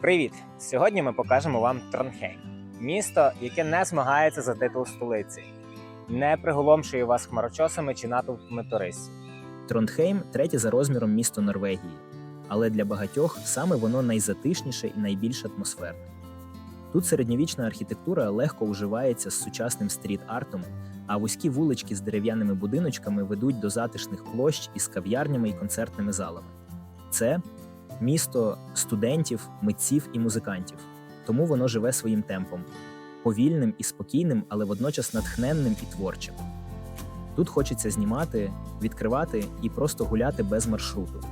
Привіт! Сьогодні ми покажемо вам Тронхейм, місто, яке не змагається за титул столиці, не приголомшує вас хмарочосами чи натовпами туристів. Тронхейм третє за розміром місто Норвегії, але для багатьох саме воно найзатишніше і найбільш атмосферне. Тут середньовічна архітектура легко уживається з сучасним стріт-артом, а вузькі вулички з дерев'яними будиночками ведуть до затишних площ із кав'ярнями і концертними залами. Це місто студентів, митців і музикантів, тому воно живе своїм темпом повільним і спокійним, але водночас натхненним і творчим. Тут хочеться знімати, відкривати і просто гуляти без маршруту.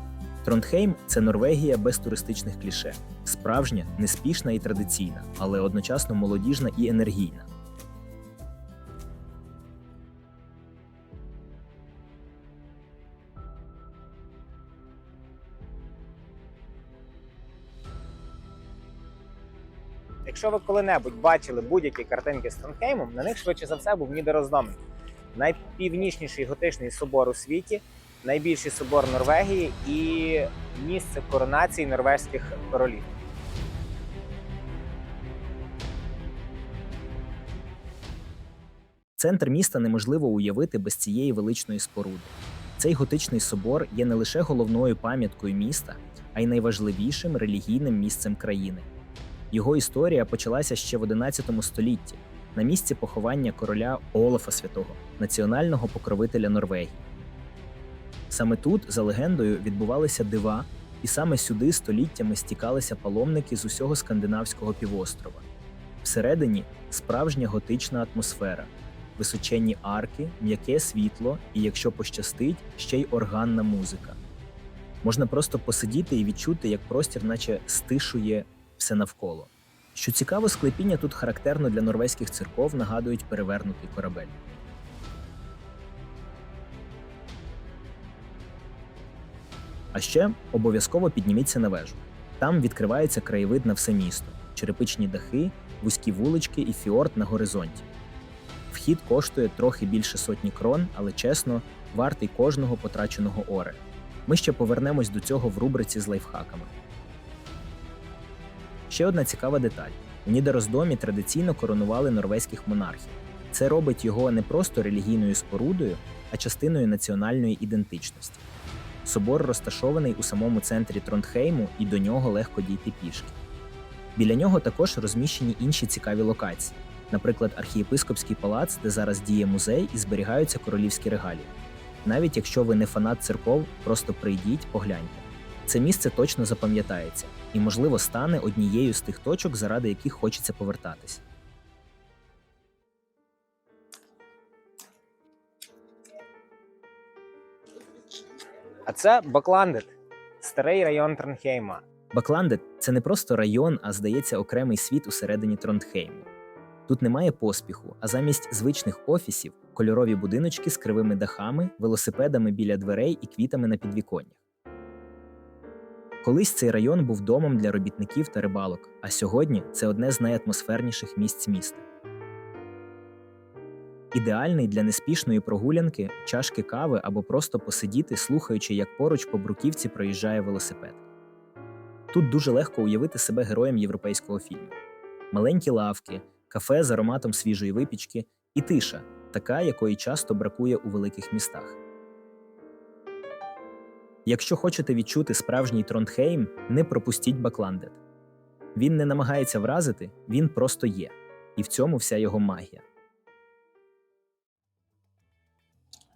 Тронхейм це Норвегія без туристичних кліше, справжня, неспішна і традиційна, але одночасно молодіжна і енергійна. Якщо ви коли-небудь бачили будь-які картинки з Тронхеймом, на них швидше за все був Нідероздомин. Найпівнічніший готичний собор у світі, найбільший собор Норвегії і місце коронації норвезьких королів. Центр міста неможливо уявити без цієї величної споруди. Цей готичний собор є не лише головною пам'яткою міста, а й найважливішим релігійним місцем країни. Його історія почалася ще в 11 столітті на місці поховання короля Олафа Святого, національного покровителя Норвегії. Саме тут, за легендою, відбувалися дива, і саме сюди століттями стікалися паломники з усього скандинавського півострова. Всередині справжня готична атмосфера, височенні арки, м'яке світло і, якщо пощастить, ще й органна музика. Можна просто посидіти і відчути, як простір, наче стишує все навколо. Що цікаво, склепіння тут характерно для норвезьких церков нагадують перевернутий корабель. А ще обов'язково підніміться на вежу. Там відкривається краєвид на все місто, черепичні дахи, вузькі вулички і фіорд на горизонті. Вхід коштує трохи більше сотні крон, але чесно, вартий кожного потраченого оре. Ми ще повернемось до цього в рубриці з лайфхаками. Ще одна цікава деталь: у Нідероздомі традиційно коронували норвезьких монархів. Це робить його не просто релігійною спорудою, а частиною національної ідентичності. Собор розташований у самому центрі Тронтхейму, і до нього легко дійти пішки. Біля нього також розміщені інші цікаві локації, наприклад, архієпископський палац, де зараз діє музей і зберігаються королівські регалії. Навіть якщо ви не фанат церков, просто прийдіть, погляньте. Це місце точно запам'ятається і, можливо, стане однією з тих точок, заради яких хочеться повертатись. А це Бакландет, старий район Тронхейма. Бакландет це не просто район, а здається окремий світ усередині Тронтхейму. Тут немає поспіху, а замість звичних офісів кольорові будиночки з кривими дахами, велосипедами біля дверей і квітами на підвіконнях. Колись цей район був домом для робітників та рибалок, а сьогодні це одне з найатмосферніших місць міста. Ідеальний для неспішної прогулянки, чашки кави або просто посидіти, слухаючи, як поруч по бруківці проїжджає велосипед. Тут дуже легко уявити себе героєм європейського фільму: маленькі лавки, кафе з ароматом свіжої випічки і тиша, така, якої часто бракує у великих містах. Якщо хочете відчути справжній Тронтхейм, не пропустіть Бакландет. Він не намагається вразити, він просто є. І в цьому вся його магія.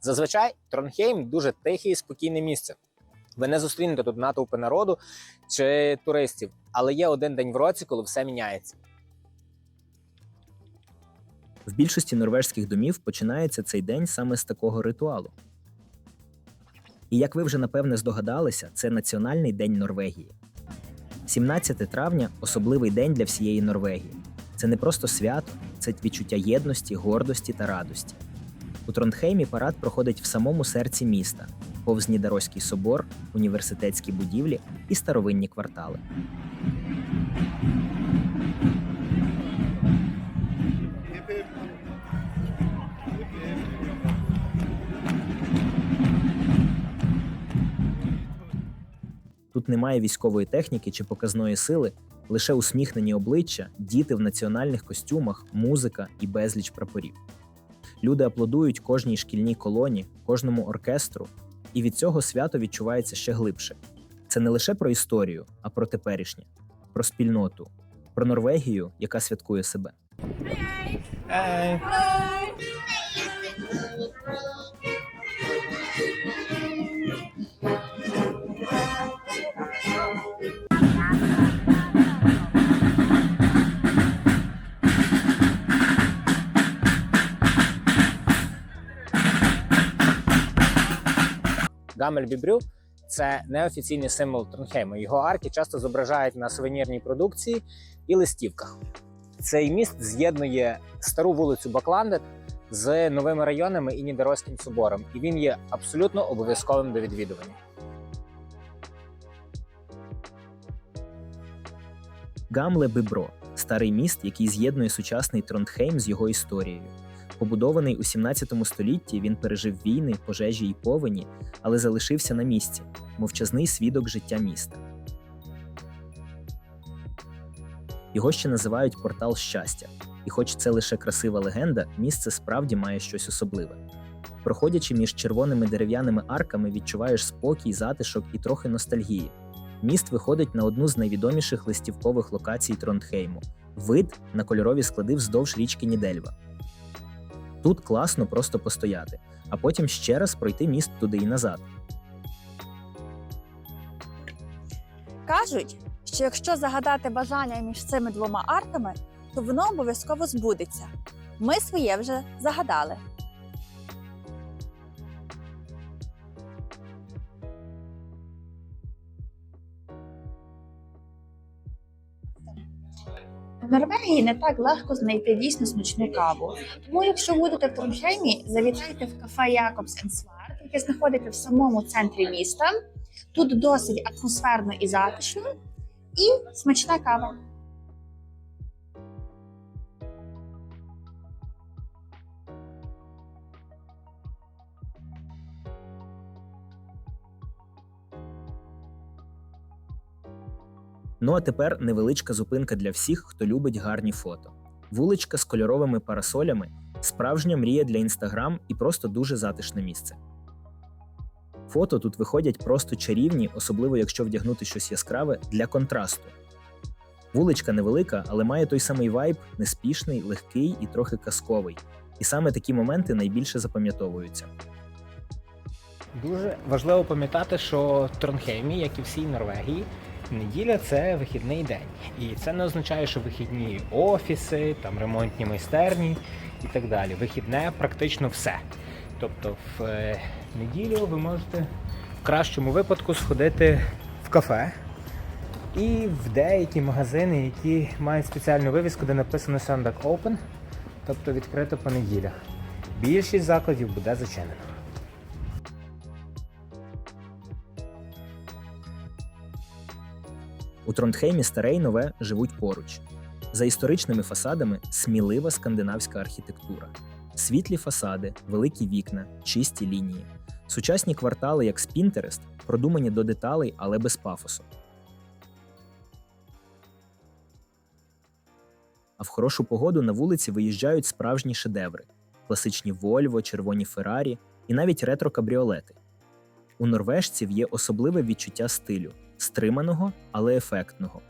Зазвичай Тронхейм дуже тихе і спокійне місце. Ви не зустрінете тут натовпи народу чи туристів, але є один день в році, коли все міняється. В більшості норвежських домів починається цей день саме з такого ритуалу. І як ви вже напевне здогадалися, це Національний день Норвегії. 17 травня особливий день для всієї Норвегії. Це не просто свято, це відчуття єдності, гордості та радості. У Тронтхеймі парад проходить в самому серці міста, повз Нідароський собор, університетські будівлі і старовинні квартали. Немає військової техніки чи показної сили, Лише усміхнені обличчя, діти в національних костюмах, музика і безліч прапорів. Люди аплодують кожній шкільній колоні, кожному оркестру, і від цього свято відчувається ще глибше. Це не лише про історію, а про теперішнє, про спільноту, про Норвегію, яка святкує себе. Ей. Гамельбібрю це неофіційний символ Тронхейму. Його арки часто зображають на сувенірній продукції і листівках. Цей міст з'єднує стару вулицю Бакландет з новими районами і Нідеройським собором, і він є абсолютно обов'язковим до відвідування. Гамле Бибро старий міст, який з'єднує сучасний Трондхейм з його історією. Побудований у 17 столітті, він пережив війни, пожежі і повені, але залишився на місці, мовчазний свідок життя міста. Його ще називають портал щастя, і хоч це лише красива легенда, місце справді має щось особливе. Проходячи між червоними дерев'яними арками, відчуваєш спокій, затишок і трохи ностальгії. Міст виходить на одну з найвідоміших листівкових локацій Трондхейму вид на кольорові склади вздовж річки Нідельва. Тут класно просто постояти, а потім ще раз пройти міст туди і назад. Кажуть, що якщо загадати бажання між цими двома арками, то воно обов'язково збудеться. Ми своє вже загадали. Норвегії не так легко знайти дійсно смачну каву. Тому, якщо будете в Тронхеймі, завітайте в кафе Якобс Енсвар, яке знаходиться в самому центрі міста. Тут досить атмосферно і затишно, і смачна кава. Ну а тепер невеличка зупинка для всіх, хто любить гарні фото. Вуличка з кольоровими парасолями, справжня мрія для інстаграм і просто дуже затишне місце. Фото тут виходять просто чарівні, особливо якщо вдягнути щось яскраве для контрасту. Вуличка невелика, але має той самий вайб, неспішний, легкий і трохи казковий. І саме такі моменти найбільше запам'ятовуються. Дуже важливо пам'ятати, що Тронхеймі, як і всій Норвегії, неділя це вихідний день. І це не означає, що вихідні офіси, там ремонтні майстерні і так далі. Вихідне практично все. Тобто в е, неділю ви можете в кращому випадку сходити в кафе і в деякі магазини, які мають спеціальну вивіску, де написано Sunday Open, тобто відкрито по неділях. Більшість закладів буде зачинено. У Трондхеймі старе й нове живуть поруч. За історичними фасадами смілива скандинавська архітектура, світлі фасади, великі вікна, чисті лінії. Сучасні квартали, як Спінтерест, продумані до деталей, але без пафосу. А в хорошу погоду на вулиці виїжджають справжні шедеври: класичні Вольво, червоні Феррарі і навіть ретро-кабріолети. У норвежців є особливе відчуття стилю стриманого, але ефектного.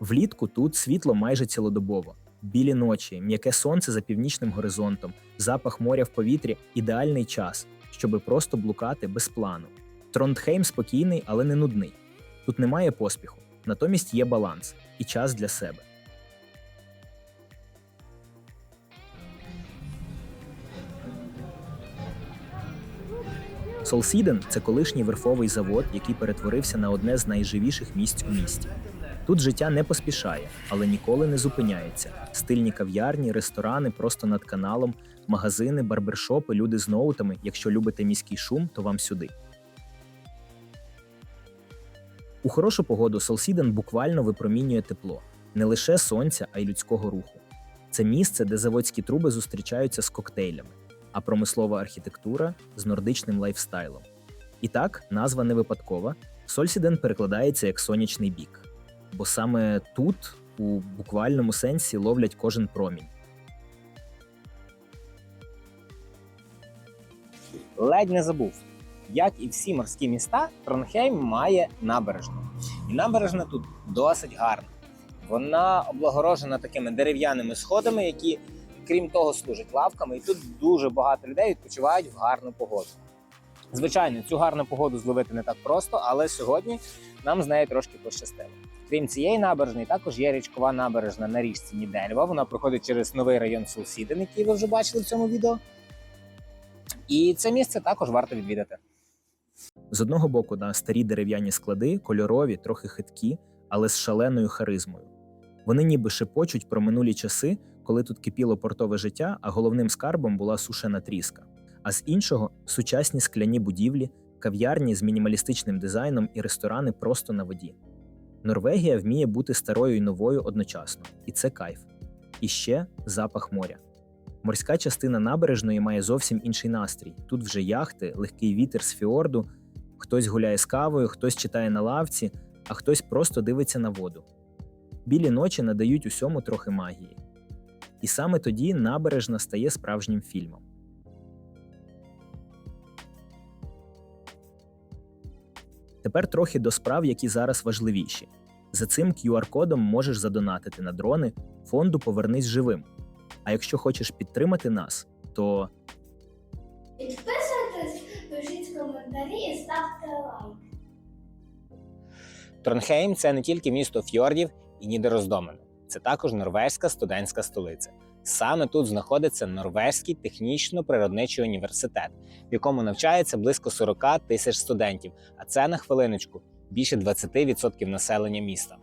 Влітку тут світло майже цілодобово. Білі ночі, м'яке сонце за північним горизонтом, запах моря в повітрі ідеальний час, щоби просто блукати без плану. Трондхейм спокійний, але не нудний. Тут немає поспіху, натомість є баланс і час для себе. Солсіден це колишній верфовий завод, який перетворився на одне з найживіших місць у місті. Тут життя не поспішає, але ніколи не зупиняється. Стильні кав'ярні, ресторани просто над каналом, магазини, барбершопи, люди з ноутами. Якщо любите міський шум, то вам сюди. У хорошу погоду Солсіден буквально випромінює тепло не лише сонця, а й людського руху. Це місце, де заводські труби зустрічаються з коктейлями. А промислова архітектура з нордичним лайфстайлом. І так, назва не випадкова. Сольсіден перекладається як сонячний бік, бо саме тут, у буквальному сенсі, ловлять кожен промінь. Ледь не забув. Як і всі морські міста, Тронхейм має набережну. І набережна тут досить гарна. Вона облагорожена такими дерев'яними сходами, які, крім того, служать лавками. І тут дуже багато людей відпочивають в гарну погоду. Звичайно, цю гарну погоду зловити не так просто, але сьогодні нам з нею трошки пощастило. Крім цієї набережної, також є річкова набережна на річці Нідельва. Вона проходить через новий район Солсіден, який ви вже бачили в цьому відео. І це місце також варто відвідати. З одного боку, на старі дерев'яні склади, кольорові, трохи хиткі, але з шаленою харизмою. Вони ніби шепочуть про минулі часи, коли тут кипіло портове життя, а головним скарбом була сушена тріска. А з іншого сучасні скляні будівлі, кав'ярні з мінімалістичним дизайном і ресторани просто на воді. Норвегія вміє бути старою і новою одночасно, і це кайф. І ще запах моря. Морська частина набережної має зовсім інший настрій. Тут вже яхти, легкий вітер з фіорду, хтось гуляє з кавою, хтось читає на лавці, а хтось просто дивиться на воду. Білі ночі надають усьому трохи магії. І саме тоді набережна стає справжнім фільмом. Тепер трохи до справ, які зараз важливіші. За цим QR-кодом можеш задонатити на дрони фонду Повернись живим. А якщо хочеш підтримати нас, то Підписуйтесь, пишіть коментарі і ставте лайк. Тронхейм це не тільки місто фьордів і Нідероздомену, це також норвезька студентська столиця. Саме тут знаходиться Норвезький технічно-природничий університет, в якому навчається близько 40 тисяч студентів, а це на хвилиночку більше 20% населення міста.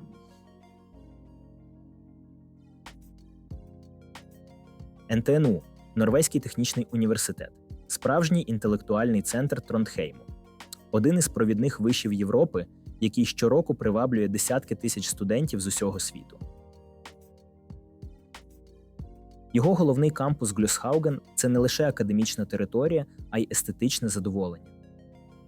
НТНУ Норвезький технічний університет, справжній інтелектуальний центр Трондхейму, один із провідних вишів Європи, який щороку приваблює десятки тисяч студентів з усього світу. Його головний кампус Глюсхауген це не лише академічна територія, а й естетичне задоволення.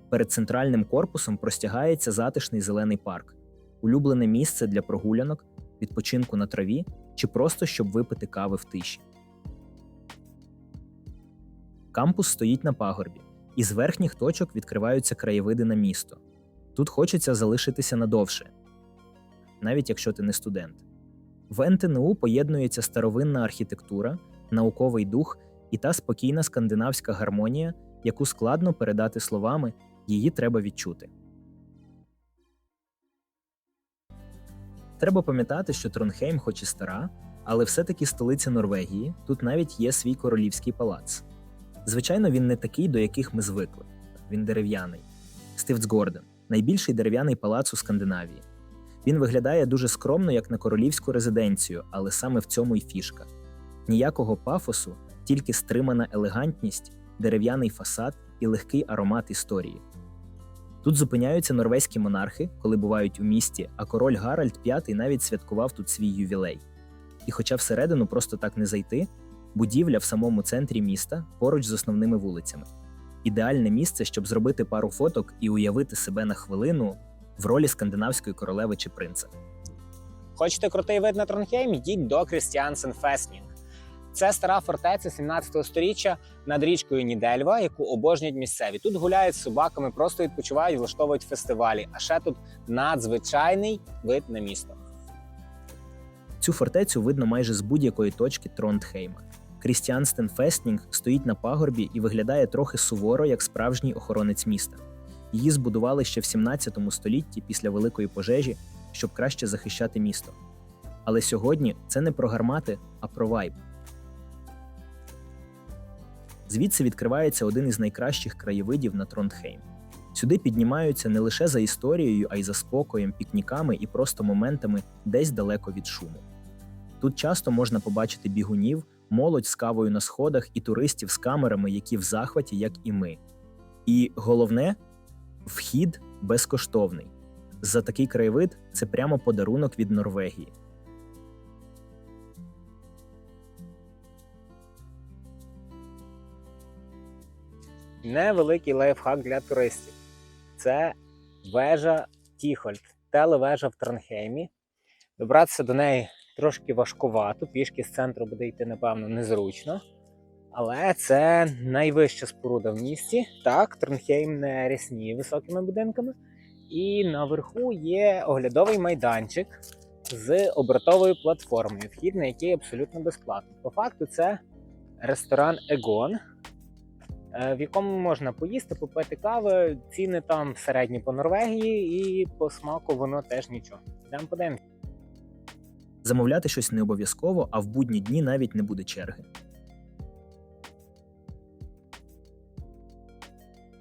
Перед центральним корпусом простягається затишний зелений парк, улюблене місце для прогулянок, відпочинку на траві чи просто щоб випити кави в тиші. Кампус стоїть на пагорбі, і з верхніх точок відкриваються краєвиди на місто. Тут хочеться залишитися надовше, навіть якщо ти не студент. В НТНУ поєднується старовинна архітектура, науковий дух і та спокійна скандинавська гармонія, яку складно передати словами, її треба відчути. Треба пам'ятати, що Тронхейм, хоч і стара, але все-таки столиця Норвегії, тут навіть є свій королівський палац. Звичайно, він не такий, до яких ми звикли. Він дерев'яний. Стивцгорден найбільший дерев'яний палац у Скандинавії. Він виглядає дуже скромно, як на королівську резиденцію, але саме в цьому й фішка. Ніякого пафосу, тільки стримана елегантність, дерев'яний фасад і легкий аромат історії. Тут зупиняються норвезькі монархи, коли бувають у місті, а король Гаральд V навіть святкував тут свій ювілей. І хоча всередину просто так не зайти, будівля в самому центрі міста поруч з основними вулицями. Ідеальне місце, щоб зробити пару фоток і уявити себе на хвилину в ролі скандинавської королеви чи принца. Хочете крутий вид на Тронхейм? Йдіть до Крістіансен Феснінг. Це стара фортеця 17 століття над річкою Нідельва, яку обожнюють місцеві. Тут гуляють з собаками, просто відпочивають, влаштовують фестивалі. А ще тут надзвичайний вид на місто. Цю фортецю видно майже з будь-якої точки Трондхейма. Крістіанстен Фестнінг стоїть на пагорбі і виглядає трохи суворо, як справжній охоронець міста. Її збудували ще в 17 столітті після великої пожежі, щоб краще захищати місто. Але сьогодні це не про гармати, а про вайб. Звідси відкривається один із найкращих краєвидів на Трондхейм. Сюди піднімаються не лише за історією, а й за спокоєм, пікніками і просто моментами десь далеко від шуму. Тут часто можна побачити бігунів, молодь з кавою на сходах і туристів з камерами, які в захваті, як і ми. І головне вхід безкоштовний. За такий краєвид це прямо подарунок від Норвегії. невеликий лайфхак для туристів. Це вежа Тіхольд, телевежа в Тронхеймі. Добратися до неї трошки важкувато, пішки з центру буде йти, напевно, незручно. Але це найвища споруда в місті. Так, Тронхейм не рясніє високими будинками. І наверху є оглядовий майданчик з обертовою платформою, вхід на який абсолютно безплатний. По факту, це ресторан Егон, в якому можна поїсти, попити кави. Ціни там середні по Норвегії, і по смаку воно теж нічого. Йдемо подивимось. Замовляти щось не обов'язково, а в будні дні навіть не буде черги.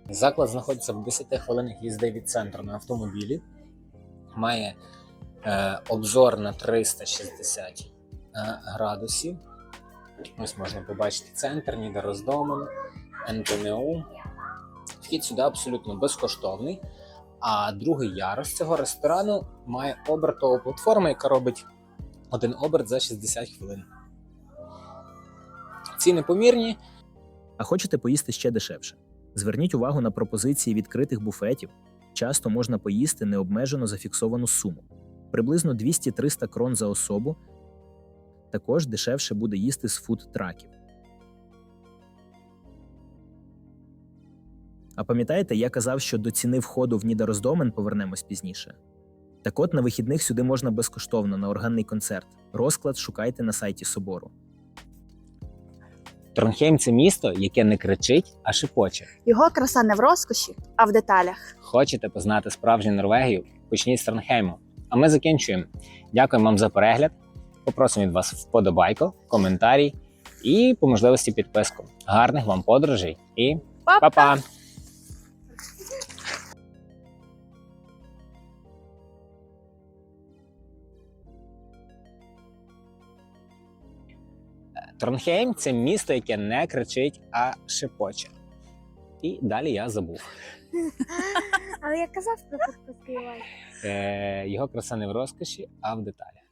Заклад знаходиться в 10 хвилинах їзди від центру на автомобілі. Має е, обзор на 360 е, градусів. Ось можна побачити центр, Нідероздомен, НТНУ. Вхід сюди абсолютно безкоштовний. А другий ярус цього ресторану має обертову платформу, яка робить один оберт за 60 хвилин. Ціни помірні, А хочете поїсти ще дешевше? Зверніть увагу на пропозиції відкритих буфетів. Часто можна поїсти необмежено зафіксовану суму приблизно 200-300 крон за особу. Також дешевше буде їсти з фуд-траків. А пам'ятаєте, я казав, що до ціни входу в Нідероздомен повернемось пізніше. Так от на вихідних сюди можна безкоштовно на органний концерт. Розклад шукайте на сайті собору. Тронхейм це місто, яке не кричить, а шепоче. Його краса не в розкоші, а в деталях. Хочете познати справжню Норвегію? Почніть з Тронхейму. А ми закінчуємо. Дякуємо вам за перегляд. Попросимо від вас вподобайку, коментарій і по можливості підписку. Гарних вам подорожей і па-па! Тронхейм це місто, яке не кричить, а шепоче. І далі я забув. Але я казав про. Е, його краса не в розкоші, а в деталях.